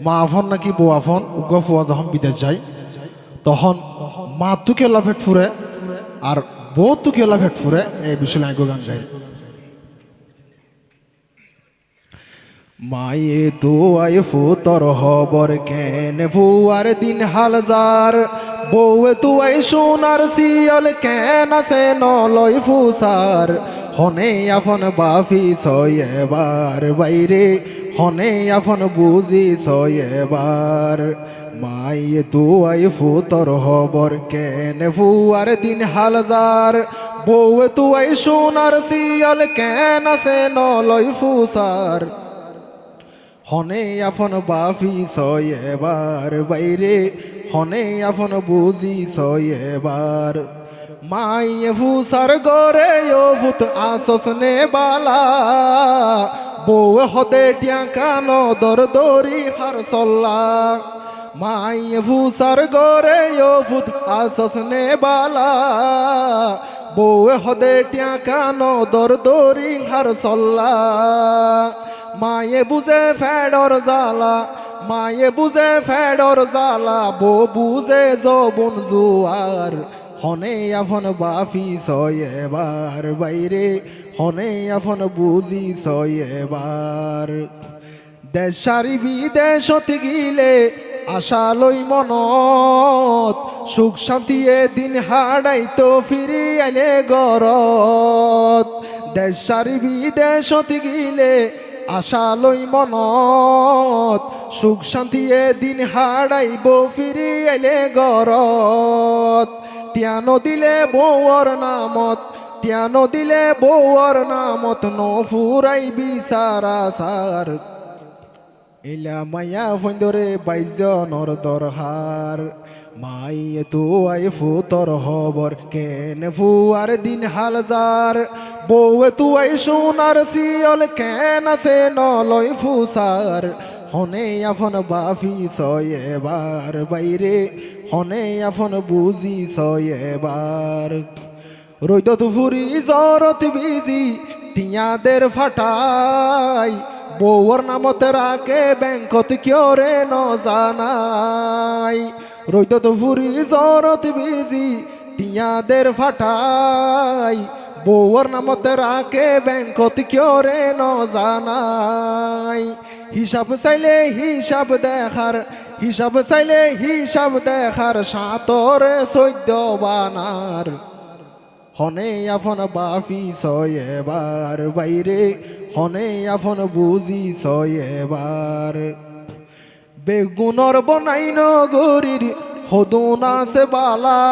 মা আফন নাকি বউ আফন ফুয়া যখন বিদেশ যায়, তখন মা তুকে লাফেট ফুরে আর বউ তুকে লাফেট ফুরে এই বিষয়ে আমি গান গাই মায়ে দোয়াই ফুতর হবর কেন ফুয়ার দিন হালদার বউয়ে তুয়াই সোনার সিয়ল কেন আছে নলয় ফুসার হনে আফন বাফি সয়েবার বাইরে হনে আফন বুঝি সয়েবার মায়ে দোয়াই ফুতর হবর কেন ফুয়ার দিন হালদার। বউয়ে তুয়াই সোনার সিয়ল কেন আছে নলয় ফুসার। হনে আপন বাফি এবার বাইরে হনে আপন বুঝি এবার মাইয়ে ফুসার গরে ও ভূত আসস নে বালা। বউ হদে টিয়া কানো দর দরি হার সল্লা। মাইয়ে ফুসার গরে ও ভূত আসস নে বালা বউ হতে টিয়া কানো দর দরি হার সল্লা। মায়ে বুঝে ফেডর জালা মায়ে বুঝে ফেডর জালা বো বুঝে যৌবন জুয়ার হনে আফন বাফি ছয় এবার বাইরে, হনে আফন বুঝি ছয় এবার দেশারি বিদেশত গিলে আশা লই মনত, সুখ শান্তি দিন হাড়াইতো ফিরি আইলে গরত। দেশারি বিদেশত গিলে আশা লই মনত, সুখ শান্তি দিন হাড়াইব ফিরি আইলে গরত। টিয়ানো দিলে বউর নামত টিয়ানো দিলে বউর নামত নফুরাই বিচারা সার। এলা মায়া ফন্দরে বাইজনর দরহার। মাইয়ে তো আই ফুতর হবর, কেন ফুয়ার দিন হালজার বউয়ে তু আই সোনার সিয়ল কেন আছে নলয় ফুসার? হনে আফন বাফি ছয় এবার বাইরে হনে আফন বুঝি এবার। রৈদত ফুরি জরত বিজি, টিয়াদের ফাটাই। বউর নামতে রাখে ব্যাংকত কিয় রে ন জানাই। রৈদত ফুরি জরত বিজি, টিয়াদের ফাটাই। বউর নামতে রাখে ব্যাংকত কিয় রে ন জানাই। হিসাব চাইলে হিসাব দেখার হিসাব চাইলে হিসাব দেখার সাতরে চৈদ্য বানার। হনে বাফি ছয় এবার, বাইরে হনে আফন বুঝি এবার। বেগুনর বনাইন গরির হদুন আছে বালা,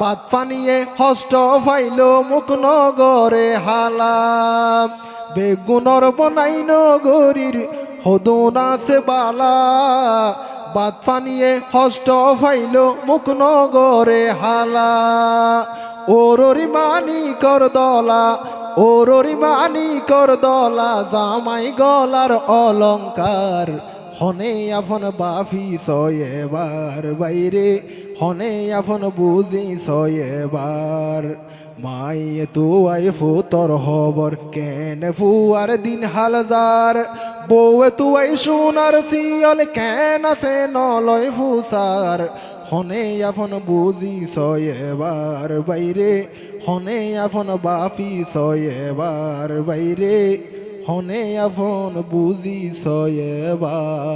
বাদ পানিয়ে হষ্ট ফাইল মুখ নগরে হালা। বেগুনর বনাইন গরির হদুন আছে বালা। বাদ পানিয়ে হষ্ট ফাইল মুখ নগরে হালা। ওররি মানি কর দলা ওররি মানি কর দলা, জামাই গলার অলংকার। হনে আফন বাফি সয়েবার বাইরে হনে আফন বুঝি সয়েবার মায়ে তু আই ফুতর হবর, কেন ফুয়ার দিন হালজার বউয়ে তু আই সোনার সিয়ল কেন আছে নলয় ফুসার? হনে আফন বুঝি সয়েবার বাইরে, হনে আফন বাফি সয়েবার বাইরে, হনে আফন বুঝি সয়েবার